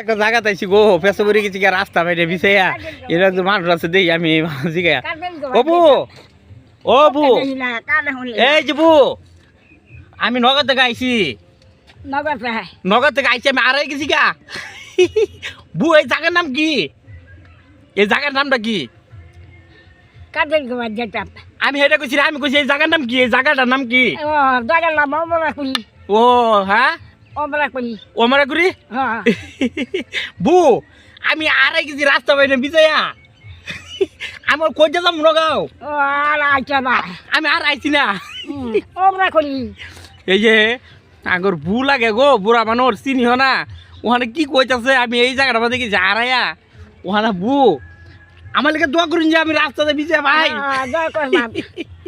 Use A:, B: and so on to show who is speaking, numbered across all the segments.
A: একটা জায়গা তাইছি গো পেছো করে গেছি রাস্তা বাইরে বিছাইয়া। এরা তো মানুষ আছে দেই আমি জিগা ও বু এই যে আমি নগদ থেকে আইছি।
B: নগদ
A: থেকে আইছি আমি আড়াই গেছি গা। বু এই জায়গার নাম কি? এই জায়গার নামটা কি? আমি হেটা কইছি আমি কইছি এই জায়গার নাম কি? এই জায়গাটার নাম কি?
B: ও
A: হ্যাঁ?
B: অমরা করি।
A: ওমারা গুরি
B: হ্যাঁ।
A: বু আমি আড়াই গেছি রাস্তা বাইরে বিছাইয়া আমার কই যাম নগাও?
B: আর আইটা না।
A: আমি আর আইছি না।
B: অমরা করি।
A: এই যে আগর বু লাগে গো বুড়া মানুষ চিনি না। ওখানে কি কইতাছে আমি এই জায়গাটা মধ্যে কি হারাইয়া ওখানে বু আমার লেগে দোয়া করুন যে আমি রাস্তাতে বিজয়া ভাই
B: দয়া করবাম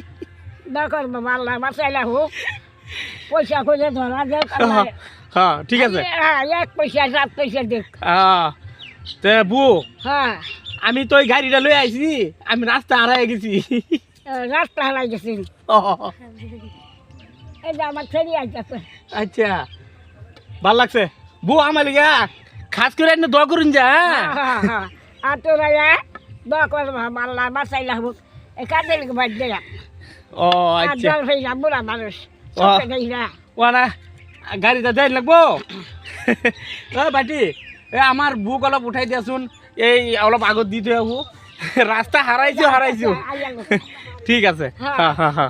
B: দয়া করবাম আল্লাহ বাঁচাইলা হোক। পয়সা করে ধরা যাক
A: হ্যাঁ ঠিক আছে।
B: হ্যাঁ এক পয়সা সাত পয়সা দেখ
A: হ্যাঁ তে বু
B: হ্যাঁ
A: আমি তো ওই গাড়িটা লই আইছি আমি রাস্তা হারাই গেছি।
B: রাস্তা হারাই গেছি। যে আমার ছেড়ে আইতেছে।
A: আচ্ছা ভালো লাগছে। বু আমার লেগে খাস করে এনে দোয়া করুন যা হ্যাঁ?
B: আর তোরা দয়া করবাম আল্লাহ বাঁচাইলা হোক এই কাদের গোবার দেয়া
A: ও আচ্ছা।
B: মানুষ।
A: ও।
B: চোখে দেখি না
A: ওনা গাড়িটা দেয় লাগবো। ও বাটি এ আমার বুক অলপ উঠাই দিয়াচোন এই অলপ আগত দি থৈ আহোঁ। ৰাস্তা হাৰাইছো হাৰাইছো। ঠিক আছে। হা হা হা।